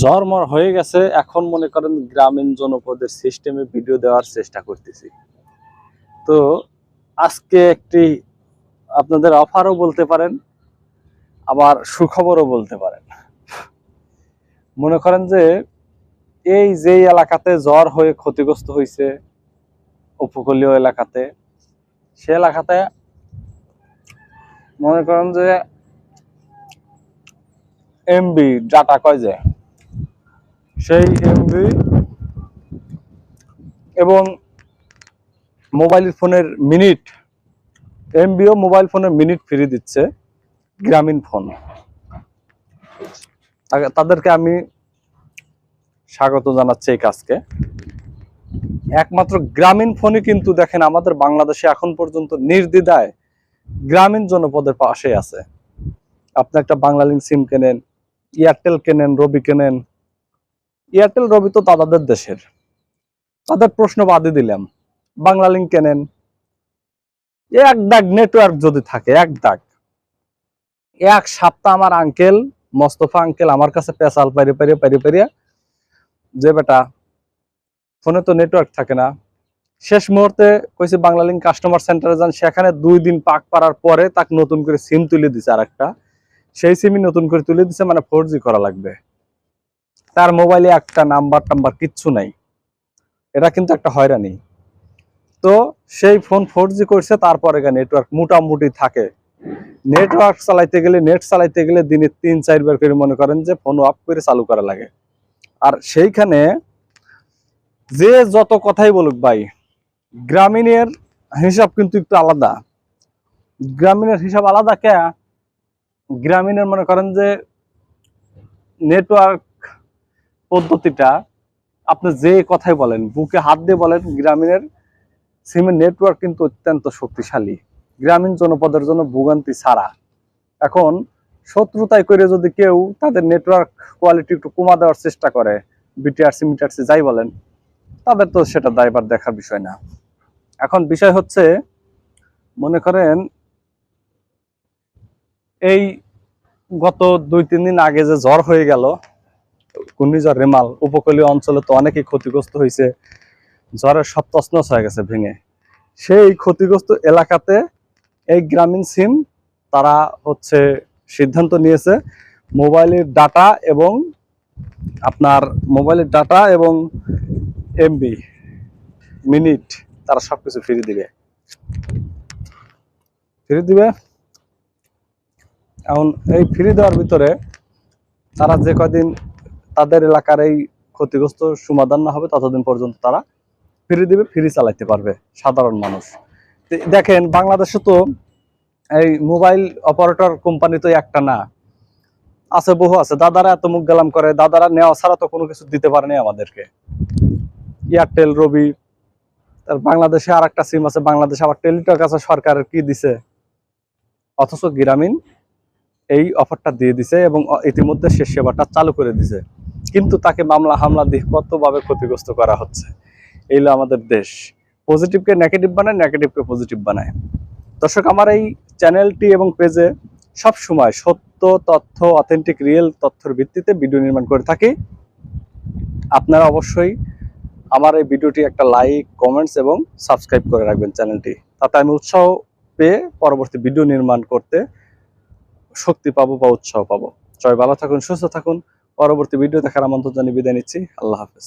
ঝড়মর হয়ে গেছে, এখন মনে করেন গ্রামীণ জনপদের সিস্টেমে ভিডিও দেওয়ার চেষ্টা করতেছি। তো আজকে একটি আপনাদের অফারও বলতে পারেন, আবার সুখবরও বলতে পারেন। মনে করেন যে এই যে এলাকাতে জ্বর হয়ে ক্ষতিগ্রস্ত হয়েছে উপকূলীয় এলাকাতে, সে এলাকাতে মনে করেন যে এমবি ডাটা কয় যে? সেই এমবি এবং মোবাইল ফোনের মিনিট এমবিও মোবাইল ফোনের মিনিট ফ্রি দিচ্ছে গ্রামীণ ফোন তাদেরকে আমি স্বাগত জানাচ্ছি এই কাজকে। একমাত্র গ্রামীণ ফোনই কিন্তু দেখেন আমাদের বাংলাদেশে এখন পর্যন্ত নির্দ্বিধায় গ্রামীণ জনপদের পাশে আছে। আপনি একটা বাংলালিংক সিম কেনেন এয়ারটেল কেনেন রবি কেনেন এয়ারটেল রবি তো তাদের দেশের। তাদের প্রশ্ন বাদে দিলাম। বাংলালিংক কেনেন? এক দাগ নেটওয়ার্ক যদি থাকে, এক দাগ। এক সপ্তাহ আমার আঙ্কেল মোস্তফা আঙ্কেল আমার কাছে পেশাল পাইরে পাইরে পাইরে পাইরে যে বেটা ফোনে তো নেটওয়ার্ক থাকে না। শেষ মুহূর্তে কইছে বাংলালিংক কাস্টমার সেন্টারে যান। সেখানে দুই দিন পাক পারার পরে তাকে নতুন করে সিম তুলে দিছে আর একটা সেই সিমই নতুন করে তুলে দিছে মানে ফোর করা লাগবে। তার মোবাইলে একটা নাম্বার টাম্বার কিচ্ছু নাই। এটা কিন্তু একটা হয়রানি। তো সেই ফোন ফোর জি করছে, তারপরে নেটওয়ার্ক মোটামুটি থাকে। নেটওয়ার্ক চালাইতে গেলে নেট চালাইতে গেলে দিনে তিন চারবার করে মনে করেন যে ফোন অফ করে চালু করা লাগে। আর সেইখানে যে যত কথাই বলুক ভাই, গ্রামীণের হিসাব কিন্তু একটু আলাদা। গ্রামীণের হিসাব আলাদা কে? গ্রামীণের মনে করেন যে নেটওয়ার্ক পদ্ধতিটা আপনি যে কথাই বলেন, বুকে হাত দিয়ে বলেন, গ্রামীণের সিমের নেটওয়ার্ক কিন্তু অত্যন্ত শক্তিশালী। গ্রামীণ জনপদের জন্য ভোগান্তি ছাড়া। এখন শত্রুতাই করে যদি কেউ তাদের নেটওয়ার্ক কোয়ালিটি একটু কমা দেওয়ার চেষ্টা করে বিটিআরসি মিটারসি যাই বলেন, তাদের তো সেটা দায়বার দেখার বিষয় না। এখন বিষয় হচ্ছে, মনে করেন, এই গত দুই, তিন দিন আগে যে জ্বর হয়ে গেল ঘূর্ণিঝড় রেমাল উপকূলীয় অঞ্চলে তো অনেকেই ক্ষতিগ্রস্ত হয়েছে। জ্বরের সব তছনছ হয়ে গেছে, ভেঙে। সেই ক্ষতিগ্রস্ত এলাকাতে এই গ্রামীণ সিম তারা হচ্ছে সিদ্ধান্ত নিয়েছে মোবাইলের ডাটা এবং আপনার মোবাইলের ডাটা এবং এমবি, মিনিট, তারা সবকিছু ফ্রি দিবে। ফ্রি দিবে? এখন এই ফ্রি দেওয়ার ভিতরে তারা যে কদিন তাদের এলাকার এই ক্ষতিগ্রস্ত সমাধান না হবে ততদিন পর্যন্ত তারা ফ্রি দিবে, ফ্রি চালাইতে পারবে সাধারণ মানুষ। দেখেন, বাংলাদেশে তো এই মোবাইল অপারেটর কোম্পানি তো একটা না। আছে, বহু আছে। দাদারা এত মুখ গেলাম করে, দাদারা নেওয়া ছাড়া তো কোনো কিছু দিতে পারেনি আমাদেরকে। এয়ারটেল রবি তার বাংলাদেশে আর একটা সিম আছে, বাংলাদেশে আবার টেলিটক আছে, সরকারের কি দিছে? অথচ গ্রামীণ এই অফারটা দিয়ে দিছে এবং ইতিমধ্যে সে সেবাটা চালু করে দিছে। কিন্তু তাকে মামলা হামলা দিয়ে কতভাবে ক্ষতিগ্রস্ত করা হচ্ছে? এই হলো আমাদের দেশ। পজিটিভকে নেগেটিভ বানায় নেগেটিভকে পজিটিভ বানায়। দর্শক, আমার এই চ্যানেলটি এবং পেজে সব সময় সত্য তথ্য অথেন্টিক রিয়েল তথ্যের ভিত্তিতে ভিডিও নির্মাণ করে থাকি। আপনারা অবশ্যই আমার এই ভিডিওটি একটা লাইক কমেন্টস এবং সাবস্ক্রাইব করে রাখবেন চ্যানেলটি তাতে আমি উৎসাহ পেয়ে পরবর্তী ভিডিও নির্মাণ করতে শক্তি পাবো বা উৎসাহ পাবো। সবাই ভালো থাকুন, সুস্থ থাকুন। পরবর্তী ভিডিও দেখার আমন্ত্রণ জানিয়ে বিদায় নিচ্ছি। আল্লাহ হাফেজ।